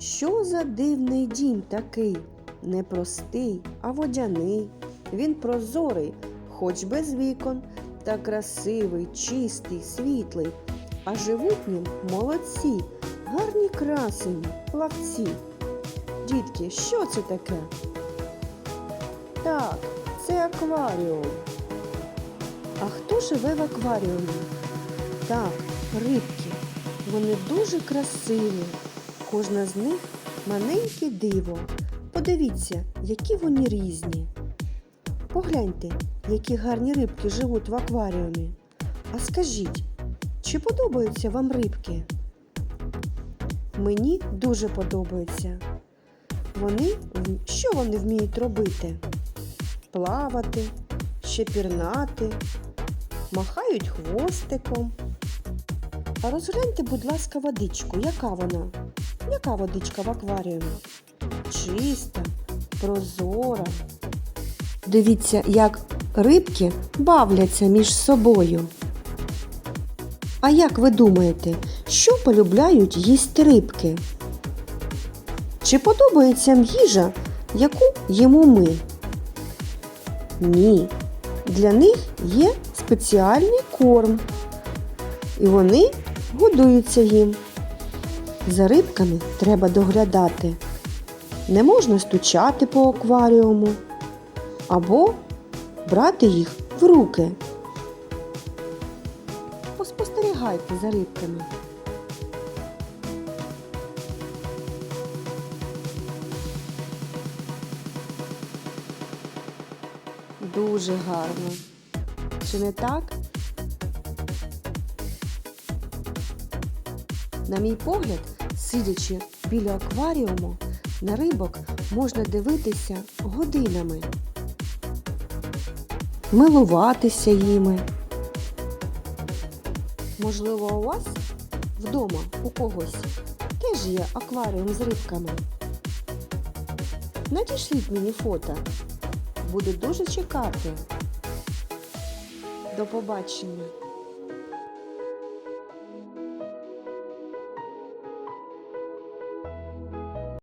Що за дивний дім такий? Не простий, а водяний. Він прозорий, хоч без вікон, та красивий, чистий, світлий. А живуть нім молодці, гарні красені, плавці. Дітки, що це таке? Так, це акваріум. А хто живе в акваріумі? Так, рибки. Вони дуже красиві. Кожна з них маленьке диво. Подивіться, які вони різні. Погляньте, які гарні рибки живуть в акваріумі. А скажіть, чи подобаються вам рибки? Мені дуже подобаються. Вони що вони вміють робити? Плавати, ще пірнати, махають хвостиком. А розгляньте, будь ласка, водичку. Яка вона? Яка водичка в акваріумі? Чиста, прозора. Дивіться, як рибки бавляться між собою. А як ви думаєте, що полюбляють їсти рибки? Чи подобається їжа, яку їмо ми? Ні. Для них є спеціальний корм. І вони годуються їм. За рибками треба доглядати. Не можна стучати по акваріуму або брати їх в руки. Поспостерігайте за рибками. Дуже гарно. Чи не так? На мій погляд, сидячи біля акваріуму, на рибок можна дивитися годинами, милуватися їми. Можливо, у вас вдома у когось теж є акваріум з рибками. Надішліть мені фото. Буду дуже чекати. До побачення!